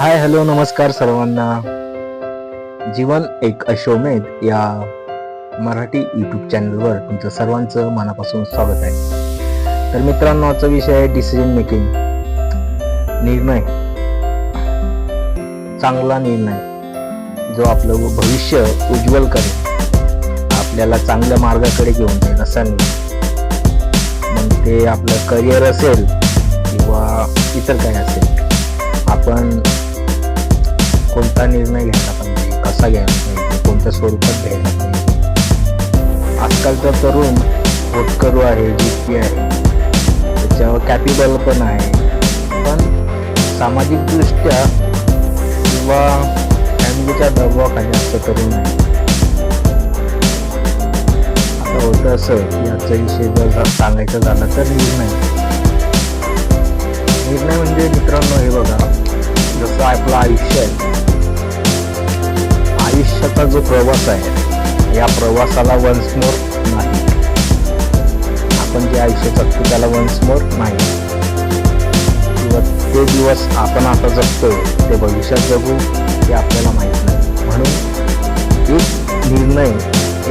Hi hello नमस्कार सर्वांना. जीवन एक अशोमेध या मराठी यूट्यूब चॅनलवर तुमचं सर्वांचं मनापासून स्वागत आहे. तर मित्रांनो आजचा विषय आहे डिसिजन मेकिंग निर्णय. चांगला निर्णय. जो आपलं भविष्य उज्ज्वल करेल. आपल्याला चांगल्या मार्गाकडे घेऊन जाईल असा निर्णय. मग ते आपलं करिअर असेल किंवा इतर काही असेल निर्णय घ्यायला पाहिजे कसा घ्यायला पाहिजे कोणत्या स्वरूपात घ्यायला पाहिजे आजकालचा तरुण होतकरू आहे जिद्दी आहे. त्याच्यावर कॅपिबल पण आहे. पण सामाजिकदृष्ट्या किंवा फॅमिलीच्या दबावाखाली असं तरुण आहे. आता होतं असं की आजचा विषय जर सांगायचं झालं तर निर्णय. प्रवास आहे. या प्रवासाला वन्स मोर नाही. आपण जे आयुष्य जगतो त्याला वन्स मोर नाही. किंवा ते दिवस आपण आता जगतो ते भविष्यात जगू हे आपल्याला माहीत नाही. म्हणून एक निर्णय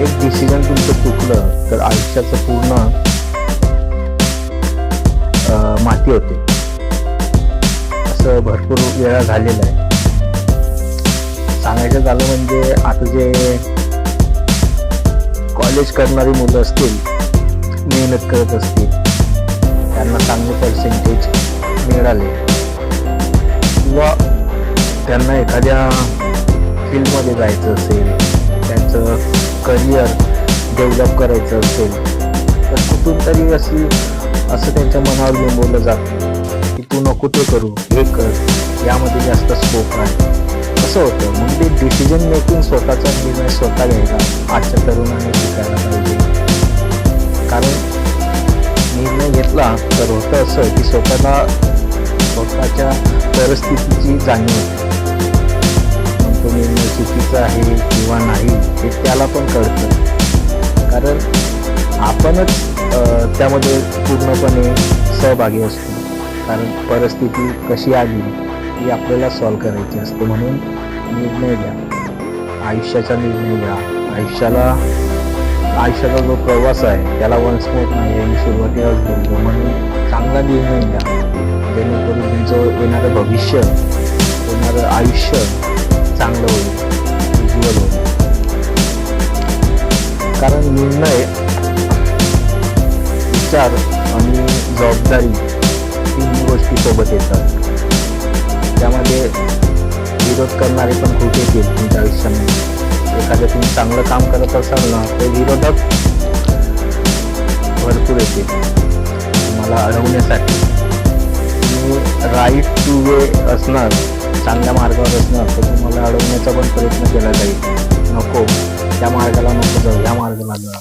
एक डिसिजन तुमचं चुकलं तर आयुष्याचं पूर्ण माती होते. असं भरपूर वेळा झालेलं आहे. सांगायचं झालं म्हणजे आता जे कॉलेज करणारी मुलं असतील मेहनत करत असतील त्यांना चांगले पर्सेंटेज मिळाले. किंवा त्यांना एखाद्या फील्डमध्ये जायचं असेल त्यांचं करिअर डेव्हलप करायचं असेल तर कुठून तरी अशी असं त्यांच्या मनावर लिंबवलं जातं की तू नको ते करू हे कर. यामध्ये जास्त स्कोप आहे असं होतं? मग ते डिसिजन मेकिंग स्वतःचा निर्णय स्वतः घ्यायला आजच्या तरुणाने शिकायला पाहिजे. कारण निर्णय घेतला तर होतं असं की स्वतःला स्वतःच्या परिस्थितीची जाणीव मग तो निर्णय चुकीचा आहे किंवा नाही हे त्याला पण कळतं. कारण आपणच त्यामध्ये पूर्णपणे सहभागी असतो. कारण परिस्थिती कशी आली ती आपल्याला सॉल्व करायची असते म्हणून निर्णय घ्या. आयुष्याचा निर्णय घ्या. आयुष्याला आयुष्याचा जो प्रवास आहे त्याला वन मोर नाही आहे मी सुरुवातीलाच बोललो. म्हणून चांगला निर्णय घ्या. जेणेकरून तुमचं येणारं भविष्य येणारं आयुष्य चांगलं होईल. उज्ज्वल होईल. कारण निर्णय विचार आणि जबाबदारी तीन गोष्टी सोबत येतात. त्यामध्ये विरोध करणारे पण खूप येतील तुमच्या आयुष्यामध्ये. एखादं तुम्ही चांगलं काम करत असाल ना तर विरोधक भरपूर येतील. तुम्हाला अडवण्यासाठी. तुम्ही राईट टू वे असणार चांगल्या मार्गावर असणार तर तुम्हाला अडवण्याचा पण प्रयत्न केला जाईल. नको. त्या मार्गाला नको जाऊ या मार्गाला जा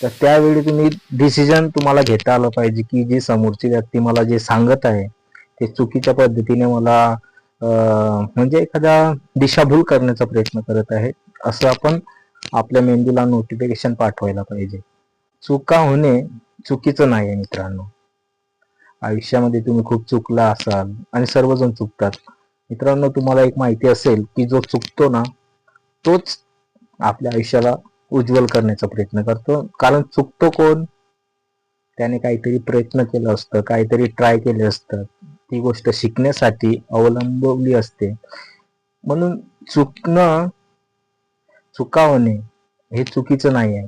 तर त्यावेळी तुम्ही डिसिजन तुम्हाला घेता आलं पाहिजे की जी समोरची व्यक्ती मला जे सांगत आहे ते चुकीच्या पद्धतीने मला म्हणजे एखाद्या दिशाभूल करण्याचा प्रयत्न करत आहे असं आपण आपल्या मेंदूला नोटिफिकेशन पाठवायला पाहिजे. चुका होणे चुकीचं नाही आहे मित्रांनो. आयुष्यामध्ये तुम्ही खूप चुकला असाल आणि सर्वजण चुकतात. मित्रांनो तुम्हाला एक माहिती असेल की जो चुकतो ना तोच आपल्या आयुष्याला उज्ज्वल करण्याचा प्रयत्न करतो. कारण चुकतो कोण? त्याने काहीतरी प्रयत्न केलं असतं काहीतरी ट्राय केले असतं. ती गोष्ट शिकण्यासाठी अवलंबवली असते. म्हणून चुकणं चुका होणे हे चुकीचं नाही आहे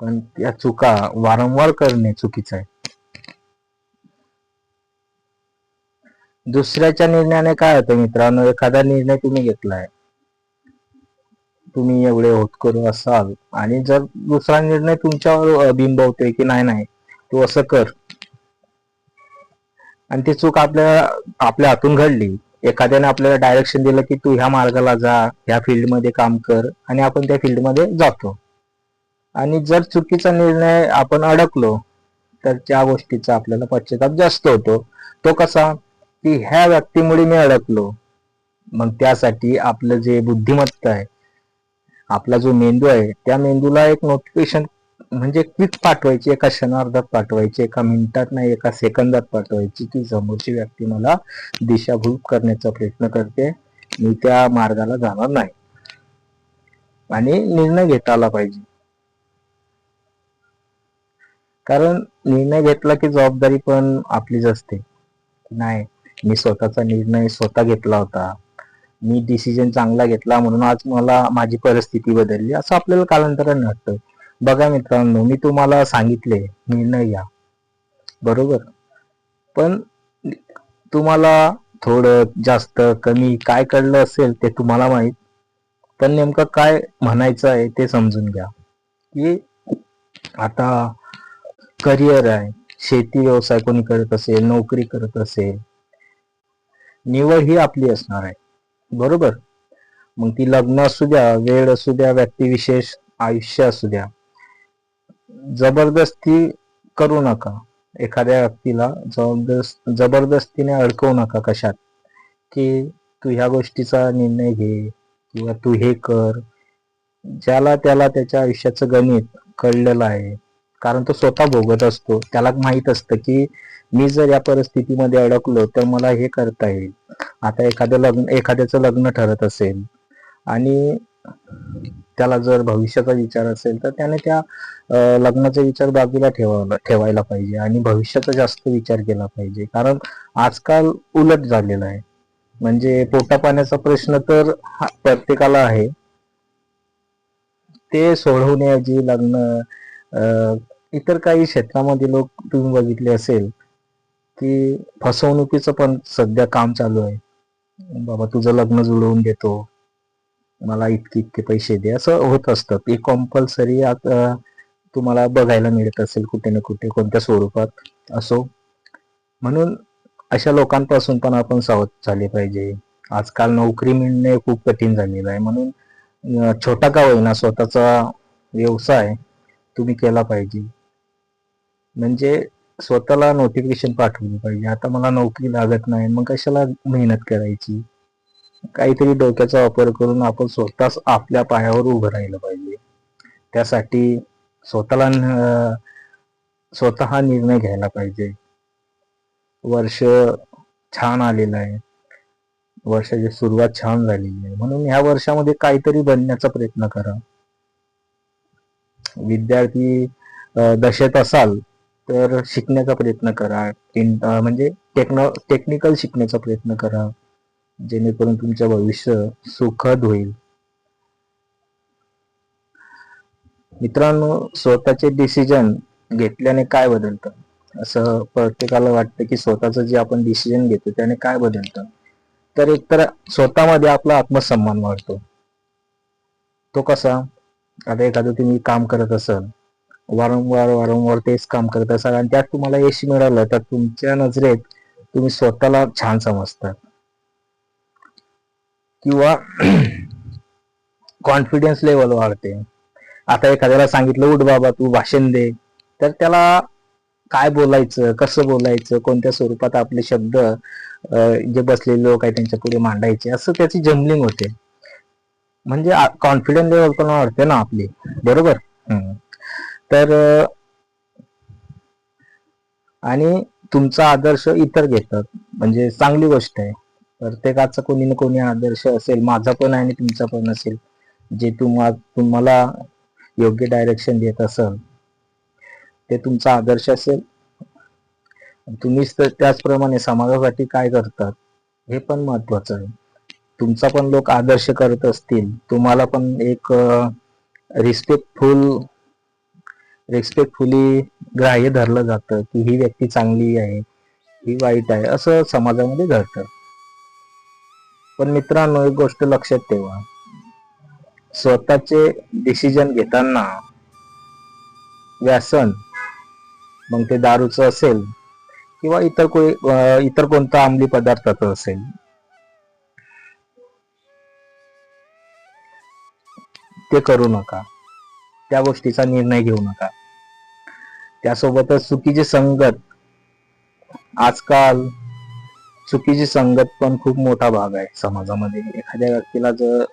पण त्या चुका वारंवार करणे चुकीचं आहे. दुसऱ्याच्या निर्णयाने काय होतं मित्रांनो? एखादा निर्णय तुम्ही घेतलाय. तुम्ही एवढे होतकरू असाल आणि जर दुसरा निर्णय तुमच्यावर अ, बिंबवतोय की नाही नाही तू असं कर. आणि ती चूक आपल्या आपल्या हातून घडली. एखाद्याने आपल्याला डायरेक्शन दिलं की तू ह्या मार्गाला जा ह्या फील्डमध्ये काम कर आणि आपण त्या फील्डमध्ये जातो. आणि जर चुकीचा निर्णय आपण अडकलो तर त्या गोष्टीचा आपल्याला पश्चाताप जास्त होतो. तो कसा? की ह्या व्यक्तीमुळे मी अडकलो. मग त्यासाठी आपलं जे बुद्धिमत्ता आहे आपला जो मेंदू आहे त्या मेंदूला एक नोटिफिकेशन म्हणजे क्विक पाठवायची एका क्षणार्धात पाठवायची एका मिनिटात नाही एका सेकंदात पाठवायची. की समोरची व्यक्ती मला दिशाभूल करण्याचा प्रयत्न करते. मी त्या मार्गाला जाणार नाही. आणि निर्णय घेता आला पाहिजे. कारण निर्णय घेतला की जबाबदारी पण आपलीच असते. नाही मी स्वतःचा निर्णय स्वतः घेतला होता. मी डिसिजन चांगला घेतला म्हणून आज मला माझी परिस्थिती बदलली. असं आपल्याला कालांतराने वाटतं. बघा मित्रांनो मी तुम्हाला सांगितले निर्णय या. बरोबर? पण तुम्हाला थोडं जास्त कमी काय कळलं असेल ते तुम्हाला माहीत पण नेमकं काय म्हणायचं आहे ते समजून घ्या. की आता करिअर आहे शेती व्यवसाय कोणी करत असेल नोकरी करत असेल निवड ही आपली असणार आहे. बरोबर? मग ती लग्न असू द्या वेळ असू द्या व्यक्तिविशेष आयुष्य असू द्या. जबरदस्ती करू नका. एखाद्या व्यक्तीला जबरदस्त जबरदस्तीने अडकवू नका कशात. की तू ह्या गोष्टीचा निर्णय घे किंवा तू हे कर. ज्याला त्याला त्याच्या आयुष्याचं गणित कळलेलं आहे. कारण तो स्वतः भोगत असतो. त्याला माहीत असतं की मी जर या परिस्थितीमध्ये अडकलो तर मला हे करता येईल. आता एखादं लग्न एखाद्याचं लग्न ठरत असेल आणि त्याला जर भविष्याचा विचार असेल तर त्याने त्या लग्नाचा विचार बाजूला ठेवायला ठेवायला पाहिजे आणि भविष्याचा जास्त विचार केला पाहिजे. कारण आजकाल उलट झालेला आहे. म्हणजे पोटा पाण्याचा प्रश्न तर हा प्रत्येकाला आहे. ते सोडवण्याऐवजी लग्न इतर काही क्षेत्रामध्ये लोक तुम्ही बघितले असेल की फसवणुकीचं पण सध्या काम चालू आहे. बाबा तुझं लग्न जुळवून देतो मला इतके इतके पैसे दे. असं होत असतं. ते कंपल्सरी आता तुम्हाला बघायला मिळत असेल कुठे ना कुठे कोणत्या स्वरूपात असो. म्हणून अशा लोकांपासून पण आपण सावध झाले पाहिजे. आजकाल नोकरी मिळणे खूप कठीण झालेलं आहे. म्हणून छोटा का होईना स्वतःचा व्यवसाय तुम्ही केला पाहिजे. म्हणजे स्वतःला नोटिफिकेशन पाठवली पाहिजे. आता मला नोकरी लागत नाही. मग कशाला मेहनत करायची? काहीतरी डोक्याचा वापर करून आपण स्वतःच आपल्या पायावर उभं राहिलं पाहिजे. त्यासाठी स्वतःला स्वतः हा निर्णय घ्यायला पाहिजे. वर्ष छान आलेलं आहे. वर्षाची सुरुवात छान झालेली आहे. म्हणून ह्या वर्षामध्ये काहीतरी बनण्याचा प्रयत्न करा. विद्यार्थी दशेत असाल तर शिकण्याचा प्रयत्न करा. म्हणजे टेक्नो टेक्निकल शिकण्याचा प्रयत्न करा. जेणेकरून तुमचं भविष्य सुखद होईल. मित्रांनो स्वतःचे डिसिजन घेतल्याने काय बदलतं? असं प्रत्येकाला वाटतं की स्वतःचं जे आपण डिसिजन घेतो त्याने काय बदलतं? तर एकतर स्वतःमध्ये आपला आत्मसन्मान वाढतो. तो कसा? आता एखादं तुम्ही काम करत असाल वारंवार वारंवार तेच काम करत असाल आणि त्यात तुम्हाला यश मिळालं तर तुमच्या नजरेत तुम्ही स्वतःला छान समजतात किंवा कॉन्फिडन्स लेवल वाढते. आता एखाद्याला सांगितलं उठ बाबा तू भाषण दे. तर त्याला काय बोलायचं कसं बोलायचं कोणत्या स्वरूपात आपले शब्द जे बसलेले लोक आहे त्यांच्या पुढे मांडायचे असं त्याची जमलिंग होते. म्हणजे कॉन्फिडन्स लेवल पण वाढते ना आपली. बरोबर? हम्म. तर आणि तुमचा आदर्श इतर घेतात. म्हणजे चांगली गोष्ट आहे. प्रत्येकाचा कोणी ना कोणी आदर्श असेल माझा पण आहे आणि तुमचा पण असेल. जे तुम्हा तुम्हाला योग्य डायरेक्शन देत असेल ते तुमचा आदर्श असेल. तुम्हीच तर त्याचप्रमाणे समाजासाठी काय करतात हे पण महत्वाचं आहे. तुमचा पण लोक आदर्श करत असतील तुम्हाला पण एक रिस्पेक्टफुल रिस्पेक्टफुली ग्राह्य धरलं जातं की ही व्यक्ती चांगली आहे ही वाईट आहे असं समाजामध्ये घडतं. पण मित्रांनो एक गोष्ट लक्षात ठेवा. स्वतःचे डिसिजन घेताना व्यसन मग ते दारूचं असेल किंवा इतर कोणी इतर कोणता अंमली पदार्थाचं असेल. ते करू नका. त्या गोष्टीचा निर्णय घेऊ नका. त्यासोबतच चुकीची संगत आजकाल चुकीची संगत पण खूप मोठा भाग आहे समाजामध्ये. एखाद्या व्यक्तीला जर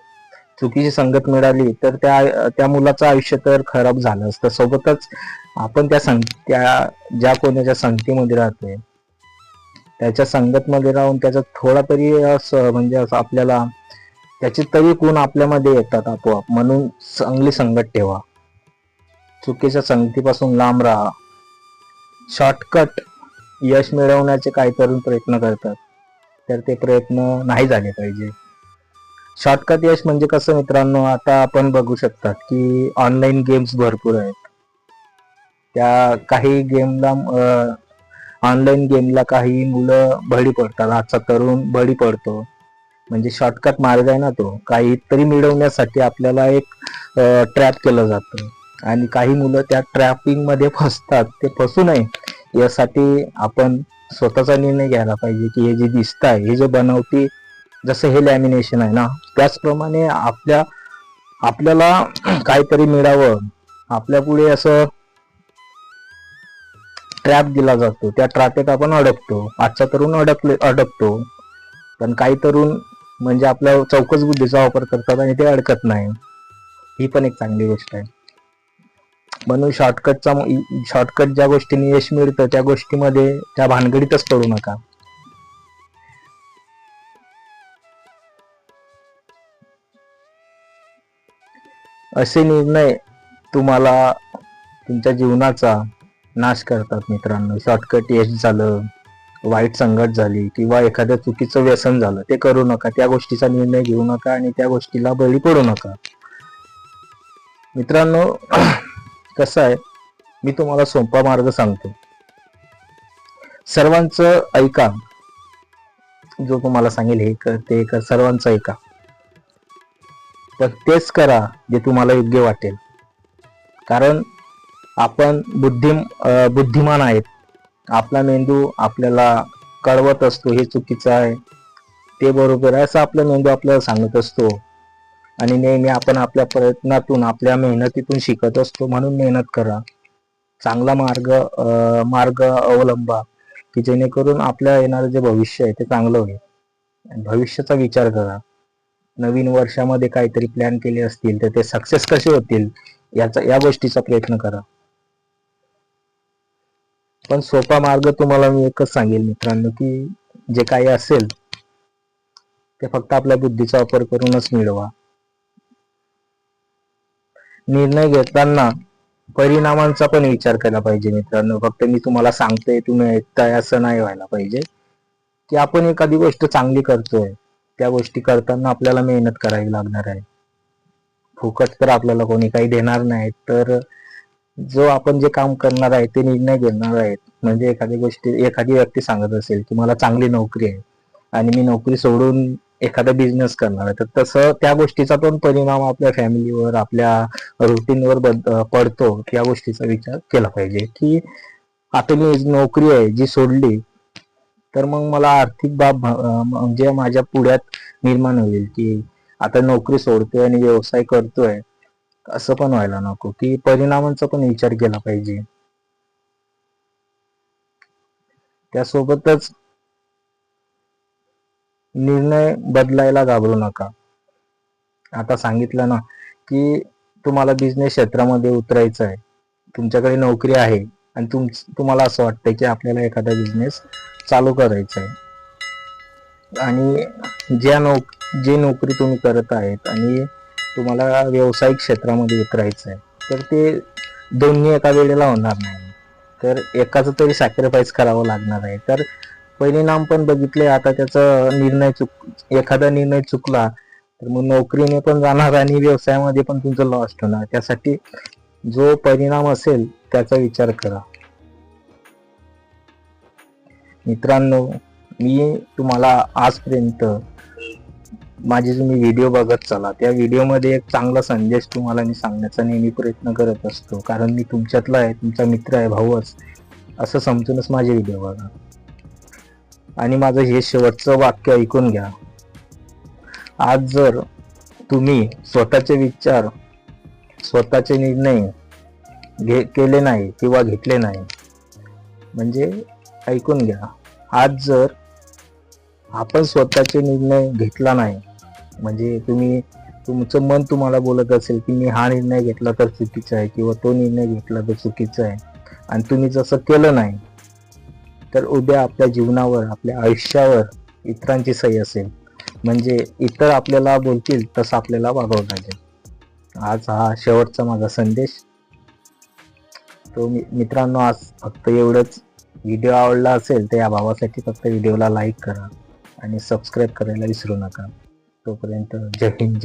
चुकीची संगत मिळाली तर त्या त्या मुलाचं आयुष्य तर खराब झालं असतं सोबतच आपण त्या संग त्या ज्या कोणाच्या संगतीमध्ये राहतोय त्याच्या संगतमध्ये राहून त्याचा थोडा तरी असं म्हणजे असं आपल्याला त्याचे तरी गुण आपल्यामध्ये येतात आपोआप. म्हणून चांगली संगत ठेवा. चुकीच्या संगतीपासून लांब राहा. शॉर्टकट यश मिळवण्याचे काही तरुण प्रयत्न करतात. तर ते प्रयत्न नाही झाले पाहिजे. शॉर्टकट यश म्हणजे कसं मित्रांनो आता आपण बघू शकतात की ऑनलाईन गेम्स भरपूर आहेत. त्या काही गेमला ऑनलाईन गेमला काही मुलं बळी पडतात. आजचा तरुण बळी पडतो. म्हणजे शॉर्टकट मार्ग आहे ना तो. काहीतरी मिळवण्यासाठी आपल्याला एक ट्रॅप केलं जातं. आणि काही मुलं त्या ट्रॅपिंगमध्ये फसतात. ते फसू नये. यासाठी आपण स्वतःचा निर्णय घ्यायला पाहिजे की हे जे दिसत आहे हे जे बनवते जसं हे लॅमिनेशन आहे ना त्याचप्रमाणे आपल्या आपल्याला काहीतरी मिळावं. आपल्या पुढे असं ट्रॅप दिला जातो. त्या ट्रॅपेत आपण अडकतो. आजचा तरुण अडकले अडकतो. पण काही तरुण म्हणजे आपल्या चौकस बुद्धीचा वापर करतात आणि ते अडकत नाही. ही पण एक चांगली गोष्ट आहे. म्हणून शॉर्टकटचा शॉर्टकट ज्या गोष्टीने यश मिळतं त्या गोष्टीमध्ये त्या भानगडीतच पडू नका. असे निर्णय तुम्हाला तुमच्या जीवनाचा नाश करतात मित्रांनो. शॉर्टकट यश झालं वाईट संगत झाली किंवा एखाद्या चुकीचं व्यसन झालं ते करू नका. त्या गोष्टीचा निर्णय घेऊ नका आणि त्या गोष्टीला बळी पडू नका. मित्रांनो कसं आहे मी तुम्हाला सोपा मार्ग सांगतो. सर्वांचं ऐका. जो तुम्हाला सांगेल हे कर ते कर सर्वांचं ऐका. पण तेच करा जे तुम्हाला योग्य वाटेल. कारण आपण बुद्धी बुद्धिमान आहेत. आपला मेंदू आपल्याला कळवत असतो हे चुकीचं आहे. ते बरोबर आहे असं आपला मेंदू आपल्याला सांगत असतो. आणि नेहमी आपण आपल्या प्रयत्नातून आपल्या मेहनतीतून शिकत असतो म्हणून मेहनत करा. चांगला मार्ग मार्ग अवलंबा की जेणेकरून आपल्या येणारं जे भविष्य आहे ते चांगलं होईल. भविष्याचा विचार करा. नवीन वर्षामध्ये काहीतरी प्लॅन केले असतील तर ते सक्सेस कसे होतील याचा या गोष्टीचा प्रयत्न करा. पण सोपा मार्ग तुम्हाला मी एकच सांगेल मित्रांनो की जे काही असेल ते फक्त आपल्या बुद्धीचा वापर करूनच मिळवा. निर्णय घेताना परिणामांचा पण विचार केला पाहिजे मित्रांनो. फक्त मी तुम्हाला सांगतोय तुम्ही ऐकताय असं नाही व्हायला पाहिजे. की आपण एखादी गोष्ट चांगली करतोय त्या गोष्टी करताना आपल्याला मेहनत करावी लागणार आहे. फुकट तर आपल्याला कोणी काही देणार नाही तर जो आपण जे काम करणार आहे ते निर्णय घेणार आहेत. म्हणजे एखादी गोष्टी एखादी व्यक्ती सांगत असेल की मला चांगली नोकरी आहे आणि मी नोकरी सोडून एखादा बिझनेस करणार आहे तर तसं त्या गोष्टीचा पण परिणाम आपल्या फॅमिलीवर आपल्या रुटीनवर पडतो या गोष्टीचा विचार केला पाहिजे. की आता मी नोकरी आहे जी सोडली तर मग मला आर्थिक बाब म्हणजे माझ्या पुढ्यात निर्माण होईल की आता नोकरी सोडतोय आणि व्यवसाय करतोय असं पण व्हायला नको. की परिणामांचा पण विचार केला पाहिजे. त्यासोबतच निर्णय बदलायला घाबरू नका. आता सांगितलं ना की तुम्हाला बिझनेस क्षेत्रामध्ये उतरायचं आहे. तुमच्याकडे नोकरी आहे आणि तुम तुम्हाला असं वाटतंय की आपल्याला एखादा बिझनेस चालू करायचा आहे. आणि ज्या नोक जे नोकरी तुम्ही करत आहेत आणि तुम्हाला व्यावसायिक क्षेत्रामध्ये उतरायचं आहे तर ते दोन्ही एका वेळेला होणार नाही. तर एकाच तरी सॅक्रिफाईस करावं लागणार आहे. तर परिणाम पण बघितले आता त्याचा निर्णय चुक एखादा निर्णय चुकला तर मग नोकरीने पण जाणार आणि व्यवसायामध्ये पण तुमचं लॉस होणार त्यासाठी जो परिणाम असेल त्याचा विचार करा. मित्रांनो मी तुम्हाला आजपर्यंत माझे तुम्ही व्हिडिओ बघत चला त्या व्हिडिओमध्ये एक चांगला संदेश तुम्हाला मी सांगण्याचा नेहमी प्रयत्न करत असतो. कारण मी तुमच्यातला आहे तुमचा मित्र आहे भाऊच असं समजूनच माझे व्हिडिओ बघा. आणि माझं हे शेवटचं वाक्य ऐकून घ्या. आज जर तुम्ही स्वतःचे विचार स्वतःचे निर्णय घे केले नाही किंवा घेतले नाही म्हणजे ऐकून घ्या. आज जर आपण स्वतःचे निर्णय घेतला नाही म्हणजे तुम्ही तुमचं मन तुम्हाला बोलत असेल की मी हा निर्णय घेतला तर चुकीचा आहे किंवा तो निर्णय घेतला तर चुकीचा आहे आणि तुम्ही जसं केलं नाही तर उद्या आपल्या जीवनावर आपल्या आयुष्यावर इतरांची सही असेल. म्हणजे इतर आपल्याला बोलतील तसं आपल्याला वागावं लागेल. आज हा शेवटचा माझा संदेश. तो मी मित्रांनो आज फक्त एवढंच. व्हिडिओ आवडला असेल तर या भावासाठी फक्त व्हिडिओला लाईक करा आणि सबस्क्राईब करायला विसरू नका. तोपर्यंत जय हिंद